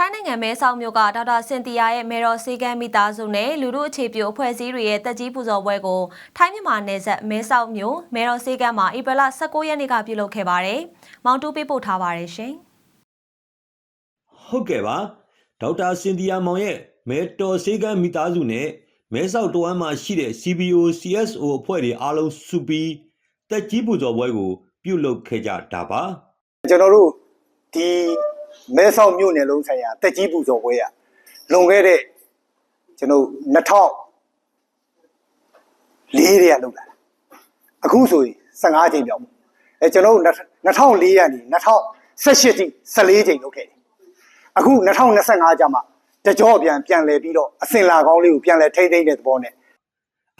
ထိုင်းနိုင်ငံမဲဆောက်မြို့ကဒေါက်တာစင်တီယာရဲ့မေတော်စေကမ်းမိသားစုနဲ့လူမှုအခြေပြုအဖွဲ့အစည်းတွေရဲ့တက်ကြီးပူဇော်ပွဲကိုထိုင်းမြန်မာနယ်စပ်မဲဆောက်မြို့မေတော်စေကမ်းမှာဧပြီလ19ရက်နေ့ကပြုလုပ်ခဲ့ပါတယ်။မောင်တူးပေးပို့ထားပါတယ်ရှင်။ဟုတ်ကဲ့ပါဒေါက်တာစင်တီယာမောင်ရဲ့မဲတော်စေကမ်းမိသားစုနဲ့မဲဆောက်တဝမ်းမှာရှိတဲ့ CBO CSO အဖွဲ့တွေအားလုံးစုပြီးတက်ကြီးပူဇော်ပွဲကို ပြုလုပ်ခဲ့ကြတာပါကျွန်တော်တို့ဒီ မဲဆောက်မြို့နယ်လုံးဆိုင်ရာတက်ကြီးပူဇော်ပွဲရလွန်ခဲ့တဲ့ကျွန်တော်2000လေးတွေကလောက်လာတာအခုဆိုရင်15ချိန်ပြောက်ပေါ့အဲကျွန်တော်တို့2004ရာနေ2018တိ14ချိန်လောက်ခဲ့တယ်အခု2025ကျမှတကြော့ပြန်ပြန်လဲပြီးတော့အစင်လာကောင်းလေးကိုပြန်လဲထိမ့်သိမ့်တဲ့သဘောနဲ့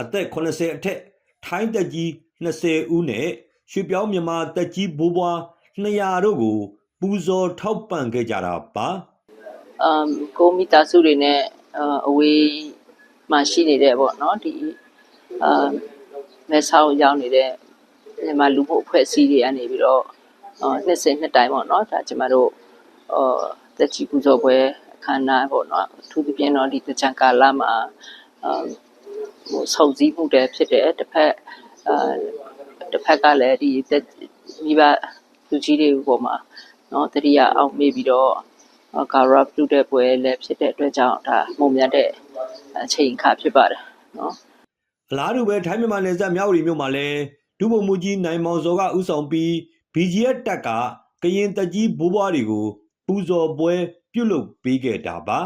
အသက်80အထက်ထိုင်းတက်ကြီး20ဦးနဲ့ရွှေပြောင်းမြန်မာတက်ကြီးဘိုးဘွား200တို့ကို ပူဇော်ထောက်ပံ့ခဲ့ကြတာပါအမ်ကိုမိသားစုတွေနဲ့အာအဝေးမှာရှိနေတဲ့ပေါ့နော်ဒီအာမဲဆောက်ရောက်နေတဲ့မြန်မာလူမှုအဖွဲ့အစည်းတွေကနေပြီးတော့အာနှစ်စဉ်နှစ်တိုင်းပေါ့နော်ဒါကျမတို့အာတက်ချီပူဇော်ပွဲအခမ်းအနားပေါ့နော်အထူးသဖြင့်တော့ဒီတကြံကာလမှာအာဟိုစုံစည်းမှုတွေဖြစ်တဲ့တစ်ဖက်အာတစ်ဖက်ကလည်းဒီတက်မိဘလူကြီးတွေပေါ်မှာ နော်တတိယအောင်မေ့ပြီးတော့ကာရပြုတဲ့ပွဲလည်းဖြစ်တဲ့အတွက်ကြောင့်ဒါမုံမြတ်တဲ့အချိန်အခါဖြစ်ပါတယ်နော်အလားတူပဲထိုင်းမြန်မာနယ်စပ်မြောက်ရီမြို့မှာလည်းဒုဗိုလ်မှူးကြီးနိုင်မောင်စောကဥဆောင်ပြီး BGF တက်ကကရင်တက်ကြီးဘိုးဘွားတွေကိုပူဇော်ပွဲ ပြုလုပ်ပေးခဲ့တာပါ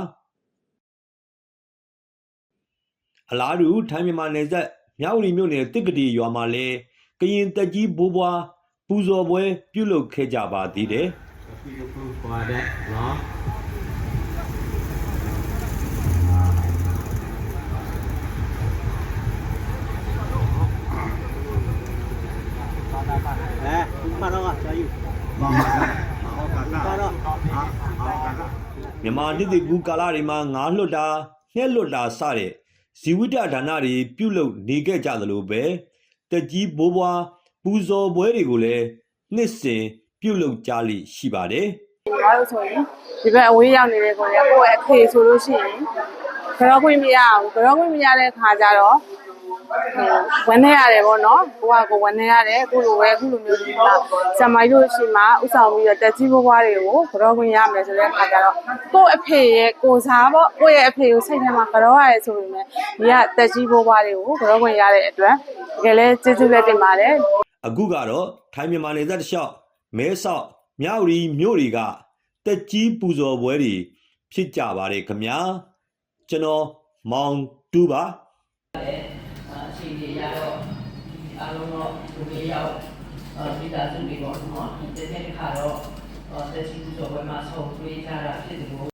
အလားတူထိုင်းမြန်မာနယ်စပ်မြောက်ရီမြို့နယ်တစ်ကတိရွာမှာလည်းကရင်တက်ကြီးဘိုးဘွားပူဇော်ပွဲပြုလုပ်ခဲ့ကြပါသေးတယ် beautiful for that law. Eh, mana lah saya. Mana? Mana? မြန်မာနှစ်သိကူးကာလတွေမှာငါလွတ်တာ၊နှက်လွတ်တာစတဲ့ဇီဝိတဒါနတွေပြုလုပ်နေခဲ့ကြသလိုပဲတက်ကြီးဘိုးဘွားပူဇော်ပွဲတွေကိုလည်းနှစ်စဉ် ပြုလုပ်ကြလိရှိပါတယ်ညီမတို့ဆိုရင်ဒီဘက်အဝေးရောက်နေတဲ့ကိုယ်ကကိုယ့်ရဲ့အဖေဆိုလို့ရှိရင်ကြောခွင့်မရအောင်ကြောခွင့်မရတဲ့ခါကျတော့ဟိုဝန်နေရတယ်ပေါ့နော်ကိုကကိုဝန်နေရတယ်အခုလိုပဲအခုလိုမျိုးဒီမှာဇမိုင်းတို့ရှိမှဥဆောင်ပြီးတော့တက်ကြီးဘွားတွေကိုကြောခွင့်ရမယ်ဆိုတဲ့ခါကျတော့ကိုယ့်အဖေရဲ့ကိုစားပေါ့ကိုယ့်ရဲ့အဖေကိုစိတ်ထဲမှာကြောရတယ်ဆိုပေမဲ့ဒီကတက်ကြီးဘွားတွေကိုကြောခွင့်ရတဲ့အတွက်တကယ်လဲကျေးဇူးလက်တင်ပါတယ်အခုကတော့ထိုင်းမြန်မာနယ်စပ်တစ်လျှောက် မဲဆောက်မြောက်ရီမြို့တွေကတက်ကြီးပူဇော်ပွဲတွေဖြစ်ကြပါတယ်ခင်ဗျာကျွန်တော်မောင်တူပါအခြေအနေရတော့အားလုံးတော့လူတွေရောက်မိသားစုတွေပေါ့နော်ဒီတစ်နေ့တစ်ခါတော့တက်ချီပူဇော်ပွဲမှာဆုံးတွေ့ကြတာဖြစ်တယ်လို့